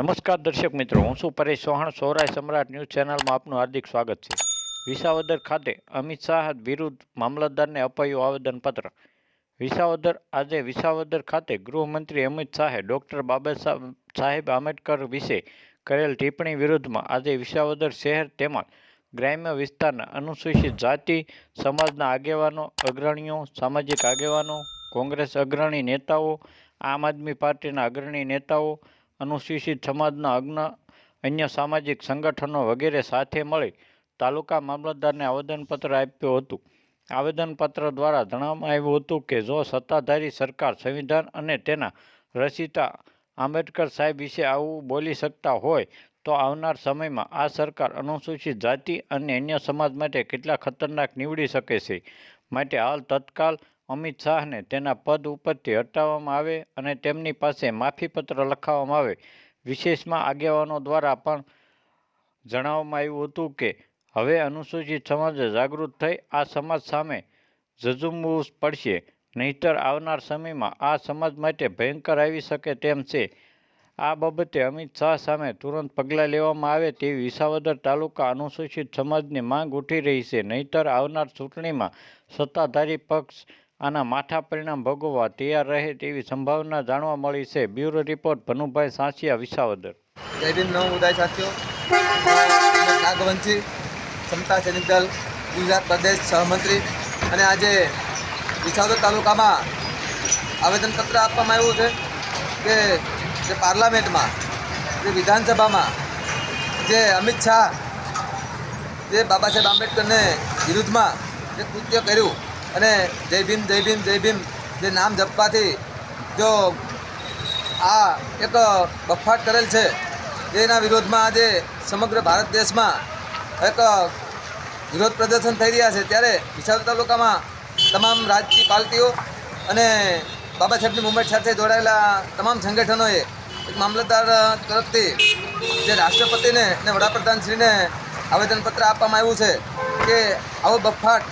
નમસ્કાર દર્શક મિત્રો, હું છું પરેશ ચૌહાણ સૌરાય સમ્રાટ ન્યૂઝ ચેનલમાં આપનું હાર્દિક સ્વાગત છે. વિસાવદર ખાતે અમિત શાહ વિરુદ્ધ મામલતદારને અપાયું આવેદનપત્ર. વિસાવદર, આજે વિસાવદર ખાતે ગૃહમંત્રી અમિત શાહે ડૉક્ટર બાબા સાહેબ આંબેડકર વિશે કરેલ ટિપ્પણી વિરુદ્ધમાં આજે વિસાવદર શહેર તેમજ ગ્રામ્ય વિસ્તારના અનુસૂચિત જાતિ, સમાજના આગેવાનો, અગ્રણીઓ, સામાજિક આગેવાનો, કોંગ્રેસ અગ્રણી નેતાઓ, આમ આદમી પાર્ટીના અગ્રણી નેતાઓ અનુસૂચિત સમાજના અગ્ન અન્ય સામાજિક સંગઠનો વગેરે સાથે મળી તાલુકા મામલતદારને આવેદનપત્ર આપ્યું હતું. આવેદનપત્ર દ્વારા જણાવવામાં આવ્યું હતું કે, જો સત્તાધારી સરકાર સંવિધાન અને તેના રચિતા આંબેડકર સાહેબ વિશે આવું બોલી શકતા હોય, તો આવનાર સમયમાં આ સરકાર અનુસૂચિત જાતિ અને અન્ય સમાજ માટે કેટલા ખતરનાક નીવડી શકે છે. માટે હાલ તત્કાલ અમિત શાહને તેના પદ ઉપરથી હટાવવામાં આવે અને તેમની પાસે માફીપત્ર લખાવવામાં આવે. વિશેષમાં આગેવાનો દ્વારા પણ જણાવવામાં આવ્યું હતું કે, હવે અનુસૂચિત સમાજ જાગૃત થઈ આ સમાજ સામે ઝઝુમવું પડશે. નહીતર આવનાર સમયમાં આ સમાજ માટે ભયંકર આવી શકે તેમ છે. આ બાબતે અમિત શાહ સામે તુરંત પગલાં લેવામાં આવે તેવી વિસાવદર તાલુકા અનુસૂચિત સમાજની માંગ ઉઠી રહી છે. નહીંતર આવનાર ચૂંટણીમાં સત્તાધારી પક્ષ આના માઠા પરિણામ ભોગવવા તૈયાર રહે તેવી સંભાવના જાણવા મળી છે. Bureau report Bhanubhai Sansiya, Visavadar. જય ભીમ નાગવંશી ક્ષમતા સૈનિક ગુજરાત પ્રદેશ સહમંત્રી અને આજે વિસાવદર તાલુકામાં આવેદનપત્ર આપવામાં આવ્યું છે કે જે પાર્લામેન્ટમાં, જે વિધાનસભામાં, જે અમિત શાહ, જે બાબા સાહેબ આંબેડકરને વિરુદ્ધમાં જે કૃત્ય કર્યું અને જય ભીમ જય ભીમ જય ભીમ, જે નામ જપવાથી જો આ એક બફાટ કરેલ છે, એના વિરોધમાં આજે સમગ્ર ભારત દેશમાં એક વિરોધ પ્રદર્શન થઈ રહ્યા છે. ત્યારે વિશાળ તાલુકામાં તમામ રાજકીય પાર્ટીઓ અને બાબા સાહેબની મુવમેન્ટ સાથે જોડાયેલા તમામ સંગઠનોએ એક મામલતદાર તરફથી જે રાષ્ટ્રપતિને અને વડાપ્રધાનશ્રીને આવેદનપત્ર આપવામાં આવ્યું છે કે આવો બફાટ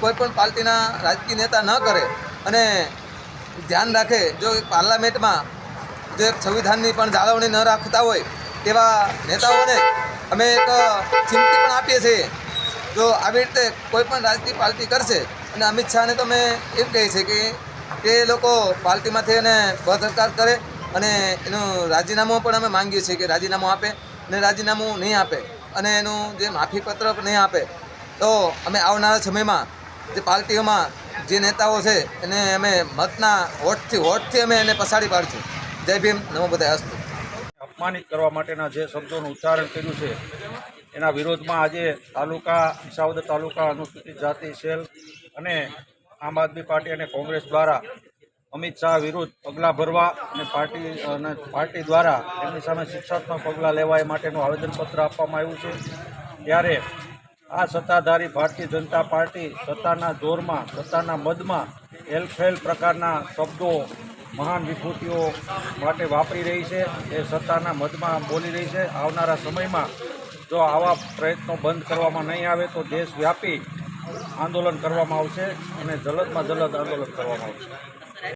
કોઈપણ પાર્ટીના રાજકીય નેતા ન કરે અને ધ્યાન રાખે, જો પાર્લામેન્ટમાં જો એક સંવિધાનની પણ જાળવણી ન રાખતા હોય તેવા નેતાઓને અમે એક ચીમકી પણ આપીએ છીએ. જો આવી રીતે કોઈ પણ રાજકીય પાર્ટી કરશે અને અમિત શાહને તો અમે એમ કહીએ છીએ કે તે લોકો પાર્ટીમાંથી એને બહિષ્કાર કરે અને એનું રાજીનામું પણ અમે માંગીએ છીએ કે રાજીનામું આપે અને રાજીનામું નહીં આપે અને એનું જે માફીપત્ર નહીં આપે, તો અમે આવનારા સમયમાં જે પાર્ટીઓમાં જે નેતાઓ છે એને અમે મતના વોટથી વોટથી અમે એને પસાડી પાડશું. જય ભીમ, નમો બધા અસ્તુ. અપમાનિત કરવા માટેના જે શબ્દોનું ઉચ્ચારણ કર્યું છે, એના વિરોધમાં આજે તાલુકા વિસાવદર તાલુકા અનુસૂચિત જાતિ સેલ અને આમ આદમી પાર્ટી અને કોંગ્રેસ દ્વારા અમિત શાહ વિરુદ્ધ પગલાં ભરવા અને પાર્ટી અને પાર્ટી દ્વારા એમની સામે શિક્ષાત્મક પગલાં લેવા એ માટેનું આવેદનપત્ર આપવામાં આવ્યું છે. ત્યારે આ સત્તાધારી ભારતીય જનતા પાર્ટી સત્તાના જોરમાં, સત્તાના મદમાં હેલફેલ પ્રકારના શબ્દો, મહાન વિભૂતિઓ માટે વાપરી રહી છે. એ સત્તાના મદમાં બોલી રહી છે. આવનારા સમયમાં જો આવા પ્રયત્નો બંધ કરવામાં નહીં આવે તો દેશવ્યાપી આંદોલન કરવામાં આવશે અને જલદમાં જલદ આંદોલન કરવામાં આવશે.